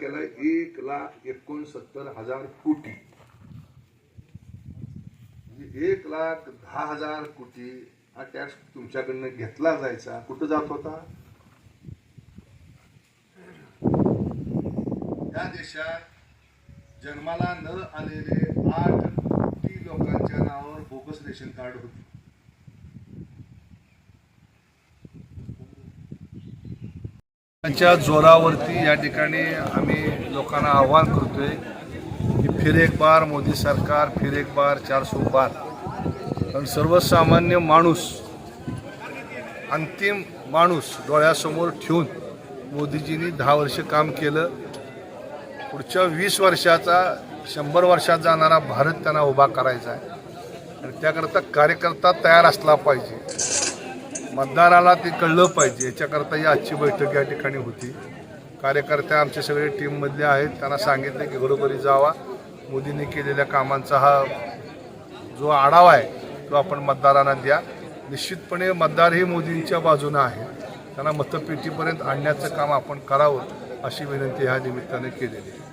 केलं एक लाख एकोणसत्तर हजार कोटी. म्हणजे एक लाख दहा हजार कोटी हा टॅक्स तुमच्याकडनं घेतला जायचा. कुठं जात होता? या देशात जन्माला न आलेले आठ कोटी लोकांच्या नावावर बोगस रेशन कार्ड होते. त्यांच्या जोरावरती या ठिकाणी आम्ही लोकांना आव्हान करतोय की फिर एक बार मोदी सरकार फिर एक बार चार सो बार. कारण सर्वसामान्य माणूस अंतिम माणूस डोळ्यासमोर ठेवून मोदीजींनी दहा वर्ष काम केलं. पुढच्या वीस वर्षाचा शंभर वर्षात जाणारा भारत त्यांना उभा करायचा आहे. आणि त्याकरता कार्यकर्ता तयार असला पाहिजे. मतदाराला ते कळलं पाहिजे. याच्याकरता ही आजची बैठक या ठिकाणी होती. कार्यकर्ते आमचे सगळे टीममधले आहेत. त्यांना सांगितले की घरोघरी जावा. मोदींनी केलेल्या कामांचा हा जो आढावा आहे तो आपण मतदारांना द्या. निश्चितपणे मतदार हे मोदींच्या बाजूनं आहे. त्यांना मतपेटीपर्यंत आणण्याचं काम आपण करावं अशी विनंती ह्या निमित्ताने केलेली आहे.